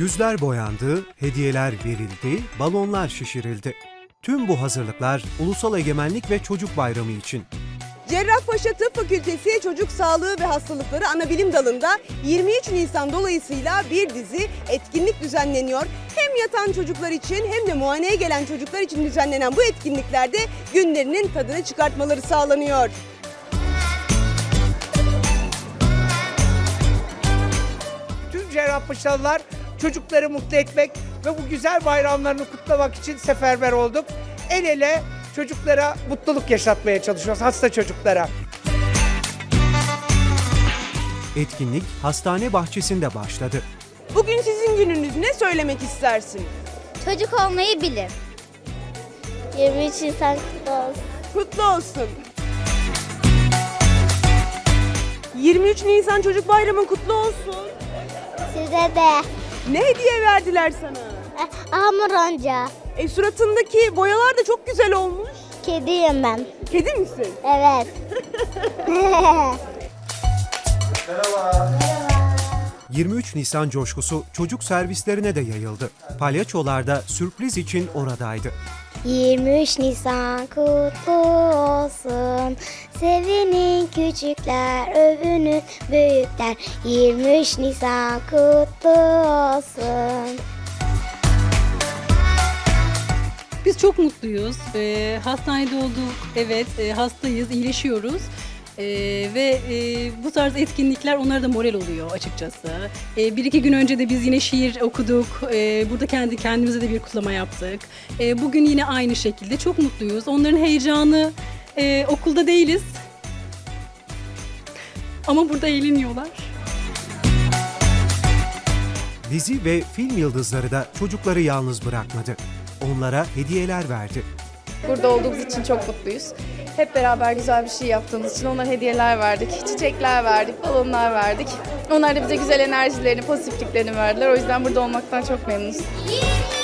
Yüzler boyandı, hediyeler verildi, balonlar şişirildi. Tüm bu hazırlıklar Ulusal Egemenlik ve Çocuk Bayramı için. Cerrahpaşa Tıp Fakültesi Çocuk Sağlığı ve Hastalıkları Anabilim Dalı'nda 23 Nisan dolayısıyla bir dizi etkinlik düzenleniyor. Hem yatan çocuklar için hem de muayeneye gelen çocuklar için düzenlenen bu etkinliklerde günlerinin tadını çıkartmaları sağlanıyor. Tüm Cerrahpaşalılar çocukları mutlu etmek ve bu güzel bayramlarını kutlamak için seferber olduk. El ele çocuklara mutluluk yaşatmaya çalışıyoruz, hasta çocuklara. Etkinlik hastane bahçesinde başladı. Bugün sizin gününüz ne söylemek istersin? Çocuk olmayı bilin. 23 Nisan kutlu olsun. Kutlu olsun. 23 Nisan Çocuk Bayramın kutlu olsun. Size de. Ne hediye verdiler sana? Eh, Hamur onca. E suratındaki boyalar da çok güzel olmuş. Kediyim ben. Kedi misin? Evet. 23 Nisan coşkusu çocuk servislerine de yayıldı. Palyaçolar da sürpriz için oradaydı. 23 Nisan kutlu olsun. Sevinin küçükler, övünün büyükler. 23 Nisan kutlu olsun. Biz çok mutluyuz. Ee, hastanede olduk. Evet, e, hastayız, iyileşiyoruz. Ee, ve e, bu tarz etkinlikler onlara da moral oluyor açıkçası. Ee, bir iki gün önce de biz yine şiir okuduk. Ee, burada kendi kendimize de bir kutlama yaptık. Ee, bugün yine aynı şekilde çok mutluyuz. Onların heyecanı e, okulda değiliz. Ama burada eğleniyorlar. Dizi ve film yıldızları da çocukları yalnız bırakmadı. Onlara hediyeler verdi. Burada olduğumuz için çok mutluyuz. Hep beraber güzel bir şey yaptığımız için onlara hediyeler verdik, çiçekler verdik, balonlar verdik. Onlar da bize güzel enerjilerini, pozitifliklerini verdiler. O yüzden burada olmaktan çok memnunuz. 23